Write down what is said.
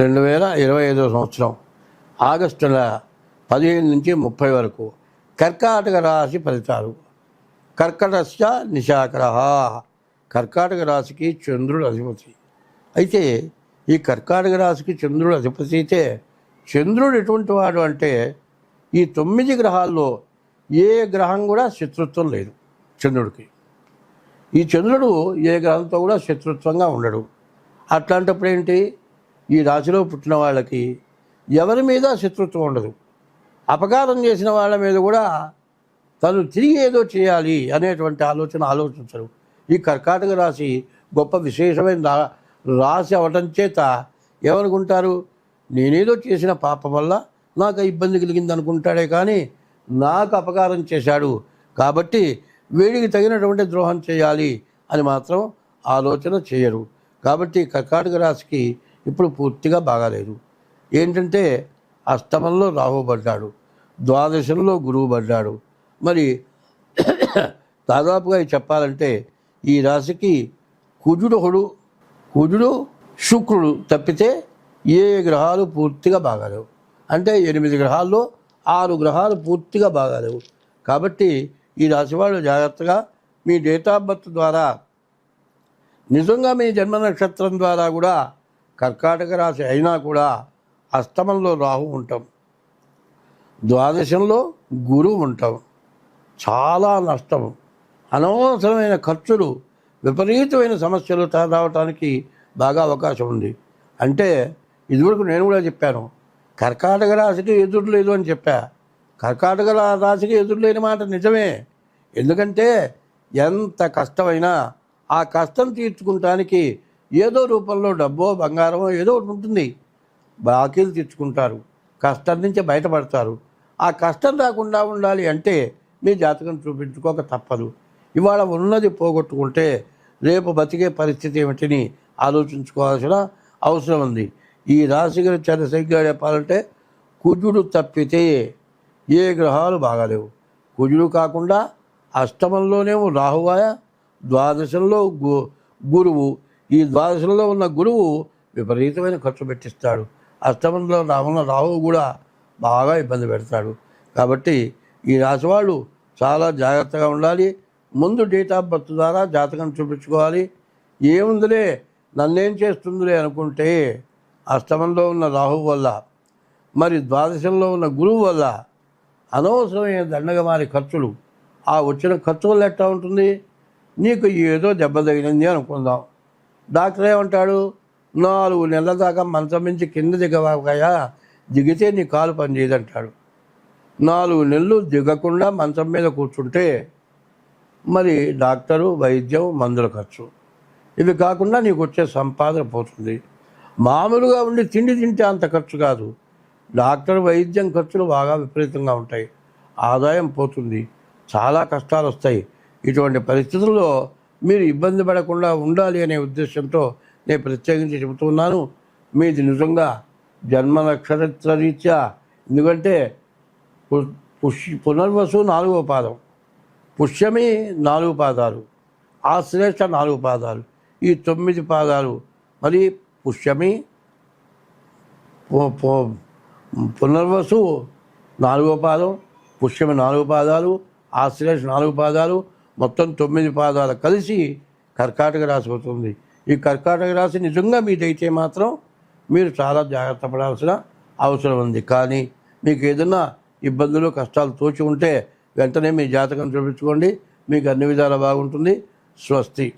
రెండు వేల ఇరవై ఐదో సంవత్సరం ఆగస్టు నెల పదిహేను నుంచి ముప్పై వరకు కర్కాటక రాశి ఫలితాలు. కర్కటస్య నిశాకర కర్కాటక రాశికి చంద్రుడు అధిపతి. అయితే ఈ కర్కాటక రాశికి చంద్రుడు అధిపతి అయితే చంద్రుడు ఎటువంటి వాడు అంటే ఈ తొమ్మిది గ్రహాల్లో ఏ గ్రహం కూడా శత్రుత్వం లేదు చంద్రుడికి. ఈ చంద్రుడు ఏ గ్రహంతో కూడా శత్రుత్వంగా ఉండడు. అట్లాంటప్పుడు ఏంటి? ఈ రాశిలో పుట్టిన వాళ్ళకి ఎవరి మీద శత్రుత్వం ఉండదు. అపకారం చేసిన వాళ్ళ మీద కూడా తను తిరిగి ఏదో చేయాలి అనేటువంటి ఆలోచన ఆలోచించరు. ఈ కర్కాటక రాశి గొప్ప విశేషమైన రాశి అవటం చేత ఏమనుకుంటారు? నేనేదో చేసిన పాపం వల్ల నాకు ఇబ్బంది కలిగింది అనుకుంటాడే కానీ నాకు అపకారం చేశాడు. కాబట్టి వీడికి తగినటువంటి ద్రోహం చేయాలి అని మాత్రం ఆలోచన చేయరు. కాబట్టి కర్కాటక రాశికి ఇప్పుడు పూర్తిగా బాగాలేదు. ఏంటంటే అష్టమంలో రాహు పడ్డాడు. ద్వాదశంలో గురువు పడ్డాడు. మరి దాదాపుగా చెప్పాలంటే ఈ రాశికి కుజుడు హుడు కుజుడు శుక్రుడు తప్పితే ఏ గ్రహాలు పూర్తిగా బాగాలేవు. అంటే ఎనిమిది గ్రహాల్లో ఆరు గ్రహాలు పూర్తిగా బాగాలేవు. కాబట్టి ఈ రాశి వాళ్ళు జాగ్రత్తగా మీ డేట్ ఆఫ్ బర్త్ ద్వారా నిజంగా మీ జన్మ నక్షత్రం ద్వారా కూడా కర్కాటక రాశి అయినా కూడా అష్టమంలో రాహు ఉంటాం. ద్వాదశంలో గురువు ఉంటాం. చాలా నష్టం. అనవసరమైన ఖర్చులు విపరీతమైన సమస్యలు తా- రావటానికి బాగా అవకాశం ఉంది. అంటే ఇదివరకు నేను కూడా చెప్పాను కర్కాటక రాశికి ఎదురు లేదు అని చెప్పా. కర్కాటక రా- రాశికి ఎదురు లేని మాట నిజమే. ఎందుకంటే ఎంత కష్టమైనా ఆ కష్టం తీర్చుకుంటానికి ఏదో రూపంలో డబ్బో బంగారమో ఏదో ఒకటి ఉంటుంది. బాకీలు తెచ్చుకుంటారు కష్టం నుంచి బయటపడతారు. ఆ కష్టం రాకుండా ఉండాలి అంటే మీ జాతకం చూపించుకోక తప్పదు. ఇవాళ ఉన్నది పోగొట్టుకుంటే రేపు బతికే పరిస్థితి ఏమిటిని ఆలోచించుకోవాల్సిన అవసరం ఉంది. ఈ రాశి గారి సరిగ్గా చెప్పాలంటే కుజుడు తప్పితే ఏ గ్రహాలు బాగాలేవు. కుజుడు కాకుండా అష్టమంలోనేమో రాహువాయ ద్వాదశంలో గు గురువు ఈ ద్వాదశంలో ఉన్న గురువు విపరీతమైన ఖర్చు పెట్టిస్తాడు. అష్టమంలో రా- ఉన్న రాహువు కూడా బాగా ఇబ్బంది పెడతాడు. కాబట్టి ఈ రాశి వాళ్ళు చాలా జాగ్రత్తగా ఉండాలి. ముందు డేట్ ఆఫ్ బర్త్ ద్వారా జాతకం చూపించుకోవాలి. ఏముందిలే నన్నేం చేస్తుందిలే అనుకుంటే అష్టమంలో ఉన్న రాహువు వల్ల మరి ద్వాదశంలో ఉన్న గురువు వల్ల అనవసరమైన దండగమారి ఖర్చులు ఆ వచ్చిన ఖర్చు వల్ల ఎట్లా ఉంటుంది? నీకు ఏదో దెబ్బ తగిలింది అనుకుందాం. డాక్టర్ ఏమంటాడు? నాలుగు నెలల దాకా మంచం నుంచి కింద దిగవాకయా దిగితే నీ కాలు పనిచేయదంటాడు నాలుగు నెలలు దిగకుండా మంచం మీద కూర్చుంటే మరి డాక్టరు వైద్యం మందుల ఖర్చు. ఇవి కాకుండా నీకు వచ్చే సంపాదన పోతుంది. మామూలుగా ఉండి తిండి తింటే అంత ఖర్చు కాదు. డాక్టర్ వైద్యం ఖర్చులు బాగా విపరీతంగా ఉంటాయి. ఆదాయం పోతుంది. చాలా కష్టాలు వస్తాయి. ఇటువంటి పరిస్థితుల్లో మీరు ఇబ్బంది పడకుండా ఉండాలి అనే ఉద్దేశంతో నేను ప్రత్యేకించి చెబుతున్నాను. మీది నిజంగా జన్మ నక్షత్ర రీత్యా ఎందుకంటే పుష్య పునర్వసు నాలుగో పాదం పుష్యమి నాలుగు పాదాలు ఆశ్లేష నాలుగు పాదాలు ఈ తొమ్మిది పాదాలు మరి పుష్యమి పునర్వసు నాలుగో పాదం పుష్యమి నాలుగు పాదాలు ఆశ్లేష నాలుగు పాదాలు మొత్తం తొమ్మిది పాదాలు కలిసి కర్కాటక రాశి అవుతుంది. ఈ కర్కాటక రాశి నిజంగా మీదైతే మాత్రం మీరు చాలా జాగ్రత్త పడాల్సిన అవసరం ఉంది. కానీ మీకు ఏదైనా ఇబ్బందులు కష్టాలు తోచి ఉంటే వెంటనే మీ జాతకం చూపించుకోండి. మీకు అన్ని విధాలు బాగుంటుంది. స్వస్తి.